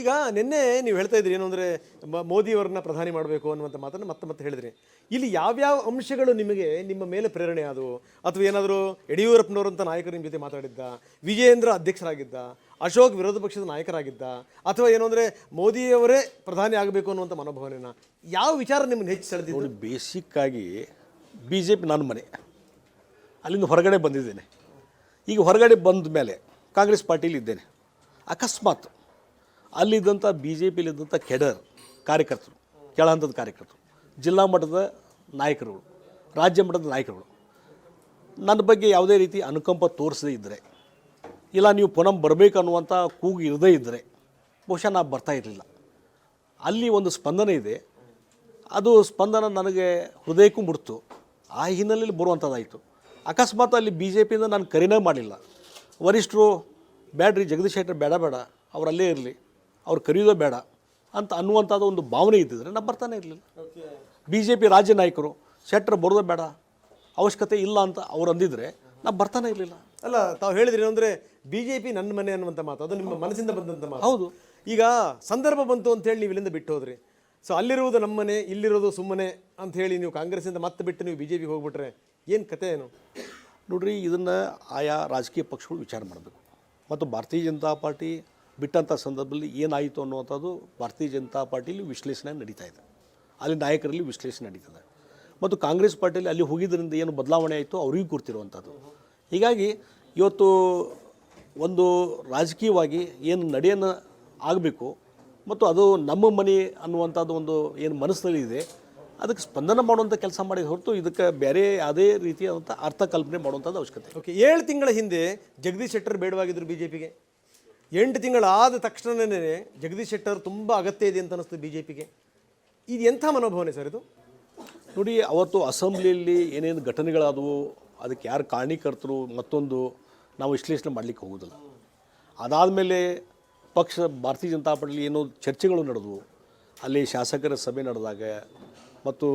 ಈಗ ನಿನ್ನೆ ನೀವು ಹೇಳ್ತಾ ಇದ್ರಿ ಏನು ಅಂದರೆ ಮೋದಿಯವರನ್ನ ಪ್ರಧಾನಿ ಮಾಡಬೇಕು ಅನ್ನುವಂಥ ಮಾತನ್ನು ಮತ್ತೆ ಮತ್ತೆ ಹೇಳಿದ್ರಿ. ಇಲ್ಲಿ ಯಾವ್ಯಾವ ಅಂಶಗಳು ನಿಮಗೆ ನಿಮ್ಮ ಮೇಲೆ ಪ್ರೇರಣೆ ಆದವು? ಅಥವಾ ಏನಾದರೂ ಯಡಿಯೂರಪ್ಪನವರಂಥ ನಾಯಕರು ನಿಮ್ಮ ಜೊತೆ ಮಾತಾಡಿದ್ದ, ವಿಜಯೇಂದ್ರ ಅಧ್ಯಕ್ಷರಾಗಿದ್ದ, ಅಶೋಕ್ ವಿರೋಧ ಪಕ್ಷದ ನಾಯಕರಾಗಿದ್ದ, ಅಥವಾ ಏನು ಅಂದರೆ ಮೋದಿಯವರೇ ಪ್ರಧಾನಿ ಆಗಬೇಕು ಅನ್ನುವಂಥ ಮನೋಭಾವನೆನ ಯಾವ ವಿಚಾರ ನಿಮ್ಮನ್ನು ಹೆಚ್ಚು ಸೆಳೆದಿದ್ದು? ಬೇಸಿಕ್ ಬೇಸಿಕ್ಕಾಗಿ ಬಿ ಜೆ ಪಿ ನನ್ನ ಮನೆ. ಅಲ್ಲಿಂದ ಹೊರಗಡೆ ಬಂದಿದ್ದೇನೆ. ಈಗ ಹೊರಗಡೆ ಬಂದ ಮೇಲೆ ಕಾಂಗ್ರೆಸ್ ಪಾರ್ಟಿಲಿ ಇದ್ದೇನೆ ಅಕಸ್ಮಾತ್ ಅಲ್ಲಿದ್ದಂಥ ಬಿ ಜೆ ಪಿಲಿದ್ದಂಥ ಕೆಡರ್ ಕಾರ್ಯಕರ್ತರು ಕೆಳ ಹಂತದ ಕಾರ್ಯಕರ್ತರು, ಜಿಲ್ಲಾ ಮಟ್ಟದ ನಾಯಕರುಗಳು, ರಾಜ್ಯ ಮಟ್ಟದ ನಾಯಕರುಗಳು, ನನ್ನ ಬಗ್ಗೆ ಯಾವುದೇ ರೀತಿ ಅನುಕಂಪ ತೋರಿಸದೇ ಇದ್ದರೆ, ಇಲ್ಲ ನೀವು ಪುನಃ ಬರಬೇಕು ಅನ್ನುವಂಥ ಕೂಗು ಇರದೇ ಇದ್ದರೆ, ಬಹುಶಃ ನಾ ಬರ್ತಾ ಇರಲಿಲ್ಲ. ಅಲ್ಲಿ ಒಂದು ಸ್ಪಂದನೆ ಇದೆ. ಅದು ಸ್ಪಂದನ ನನಗೆ ಹೃದಯಕ್ಕೂ ಮುಡ್ತು ಆ ಹಿನ್ನೆಲೆಯಲ್ಲಿ ಬರುವಂಥದ್ದಾಯಿತು. ಅಕಸ್ಮಾತ್ ಅಲ್ಲಿ ಬಿ ಜೆ ಪಿಯಿಂದ ನಾನು ಕರಿನೇ ಮಾಡಲಿಲ್ಲ. ವರಿಷ್ಠರು, ಬ್ಯಾಡ್ರಿ ಜಗದೀಶ್ ಶೆಟ್ಟರ್ ಬೇಡ ಬೇಡ ಅವರಲ್ಲೇ ಇರಲಿ. ಅವ್ರು ಕರೆಯೋದೇ ಬೇಡ ಅಂತ ಅನ್ನುವಂಥದ್ದು ಒಂದು ಭಾವನೆ ಇದ್ದಿದ್ರೆ ನಾನು ಬರ್ತಾನೆ ಇರಲಿಲ್ಲ. ಬಿ ಜೆ ಪಿ ರಾಜ್ಯ ನಾಯಕರು ಶೆಟ್ಟರ್ ಬರೋದೇ ಬೇಡ ಅವಶ್ಯಕತೆ ಇಲ್ಲ ಅಂತ ಅವ್ರು ಅಂದಿದ್ರೆ ನಾನು ಬರ್ತಾನೆ ಇರಲಿಲ್ಲ. ಅಲ್ಲ ತಾವು ಹೇಳಿದ್ರಿ ಅಂದರೆ ಬಿ ಜೆ ಪಿ ನನ್ನ ಮನೆ ಅನ್ನುವಂಥ ಮಾತು ಅದು ನಿಮ್ಮ ಮನಸ್ಸಿಂದ ಬಂದಂಥ ಮಾತು. ಹೌದು. ಈಗ ಸಂದರ್ಭ ಬಂತು ಅಂತ ಹೇಳಿ ನೀವು ಇಲ್ಲಿಂದ ಬಿಟ್ಟು ಹೋದ್ರಿ. ಸೊ ಅಲ್ಲಿರುವುದು ನಮ್ಮನೆ ಇಲ್ಲಿರೋದು ಸುಮ್ಮನೆ ಅಂತ ಹೇಳಿ ನೀವು ಕಾಂಗ್ರೆಸ್ಸಿಂದ ಮತ್ತೆ ಬಿಟ್ಟು ನೀವು ಬಿ ಜೆ ಪಿಗೆ ಹೋಗ್ಬಿಟ್ರೆ ಏನು ಕತೆ ಏನು? ನೋಡ್ರಿ ಇದನ್ನು ಆಯಾ ರಾಜಕೀಯ ಪಕ್ಷಗಳು ವಿಚಾರ ಮಾಡಬೇಕು. ಮತ್ತು ಭಾರತೀಯ ಜನತಾ ಪಾರ್ಟಿ ಬಿಟ್ಟಂಥ ಸಂದರ್ಭದಲ್ಲಿ ಏನಾಯಿತು ಅನ್ನುವಂಥದ್ದು ಭಾರತೀಯ ಜನತಾ ಪಾರ್ಟಿಲಿ ವಿಶ್ಲೇಷಣೆ ನಡೀತಾ ಇದೆ. ಅಲ್ಲಿ ನಾಯಕರಲ್ಲಿ ವಿಶ್ಲೇಷಣೆ ನಡೀತದೆ. ಮತ್ತು ಕಾಂಗ್ರೆಸ್ ಪಾರ್ಟಿಯಲ್ಲಿ ಅಲ್ಲಿ ಹೋಗಿದ್ದರಿಂದ ಏನು ಬದಲಾವಣೆ ಆಯಿತು ಅವರಿಗೂ ಕೂರ್ತಿರುವಂಥದ್ದು ಹೀಗಾಗಿ ಇವತ್ತು ಒಂದು ರಾಜಕೀಯವಾಗಿ ಏನು ನಡೆಯನ್ನು ಆಗಬೇಕು ಮತ್ತು ಅದು ನಮ್ಮ ಮನೆ ಅನ್ನುವಂಥದ್ದು ಒಂದು ಏನು ಮನಸ್ಸಿನಲ್ಲಿ ಇದೆ, ಅದಕ್ಕೆ ಸ್ಪಂದನ ಮಾಡುವಂಥ ಕೆಲಸ ಮಾಡಿದ ಹೊರತು ಇದಕ್ಕೆ ಬೇರೆ ಯಾವುದೇ ರೀತಿಯಾದಂಥ ಅರ್ಥ ಕಲ್ಪನೆ ಮಾಡುವಂಥದ್ದು ಅವಶ್ಯಕತೆ ಓಕೆ ಏಳು ತಿಂಗಳ ಹಿಂದೆ ಜಗದೀಶ್ ಶೆಟ್ಟರ್ ಬೇಡವಾಗಿದ್ರು ಬಿ ಜೆ ಪಿಗೆ ಎಂಟು ತಿಂಗಳಾದ ತಕ್ಷಣವೇ ಜಗದೀಶ್ ಶೆಟ್ಟರ್ ತುಂಬ ಅಗತ್ಯ ಇದೆ ಅಂತ ಅನಿಸ್ತು ಬಿ ಜೆ ಪಿಗೆ ಇದು ಎಂಥ ಮನೋಭಾವನೆ ಸರ್ ಇದು? ನೋಡಿ, ಅವತ್ತು ಅಸೆಂಬ್ಲಿಯಲ್ಲಿ ಏನೇನು ಘಟನೆಗಳಾದವು, ಅದಕ್ಕೆ ಯಾರು ಕಾರಣೀಕರ್ತರು ಮತ್ತೊಂದು ನಾವು ವಿಶ್ಲೇಷಣೆ ಮಾಡಲಿಕ್ಕೆ ಹೋಗೋದಿಲ್ಲ. ಅದಾದಮೇಲೆ ಪಕ್ಷ, ಭಾರತೀಯ ಜನತಾ ಪಾರ್ಟಿಲಿ ಏನೋ ಚರ್ಚೆಗಳು ನಡೆದವು. ಅಲ್ಲಿ ಶಾಸಕರ ಸಭೆ ನಡೆದಾಗ ಮತ್ತು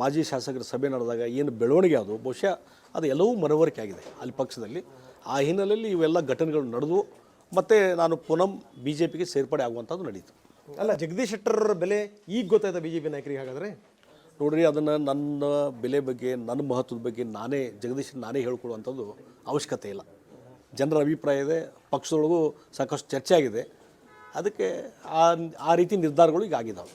ಮಾಜಿ ಶಾಸಕರ ಸಭೆ ನಡೆದಾಗ ಏನು ಬೆಳವಣಿಗೆ ಆದವು. ಬಹುಶಃ ಅದು ಎಲ್ಲವೂ ಮನವರಿಕೆ ಆಗಿದೆ ಅಲ್ಲಿ ಪಕ್ಷದಲ್ಲಿ. ಆ ಹಿನ್ನೆಲೆಯಲ್ಲಿ ಇವೆಲ್ಲ ಘಟನೆಗಳು ನಡೆದವು. ಮತ್ತು ನಾನು ಪುನಃ ಬಿ ಜೆ ಪಿಗೆ ಸೇರ್ಪಡೆ ಆಗುವಂಥದ್ದು ನಡೀತು. ಅಲ್ಲ ಜಗದೀಶ್ ಶೆಟ್ಟರ್ ಬೆಲೆ ಈಗ ಗೊತ್ತಾಯ್ತಾ ಬಿ ಜೆ ಪಿ ನಾಯಕರಿಗೆ ಹಾಗಾದರೆ? ನೋಡ್ರಿ ಅದನ್ನು ನನ್ನ ಬೆಲೆ ಬಗ್ಗೆ ನನ್ನ ಮಹತ್ವದ ಬಗ್ಗೆ ನಾನೇ ಜಗದೀಶ್ ನಾನೇ ಹೇಳ್ಕೊಳ್ಳುವಂಥದ್ದು ಅವಶ್ಯಕತೆ ಇಲ್ಲ. ಜನರ ಅಭಿಪ್ರಾಯ ಇದೆ ಪಕ್ಷದೊಳಗೂ ಸಾಕಷ್ಟು ಚರ್ಚೆ ಆಗಿದೆ. ಅದಕ್ಕೆ ಆ ಆ ರೀತಿ ನಿರ್ಧಾರಗಳು ಈಗ ಆಗಿದ್ದಾವೆ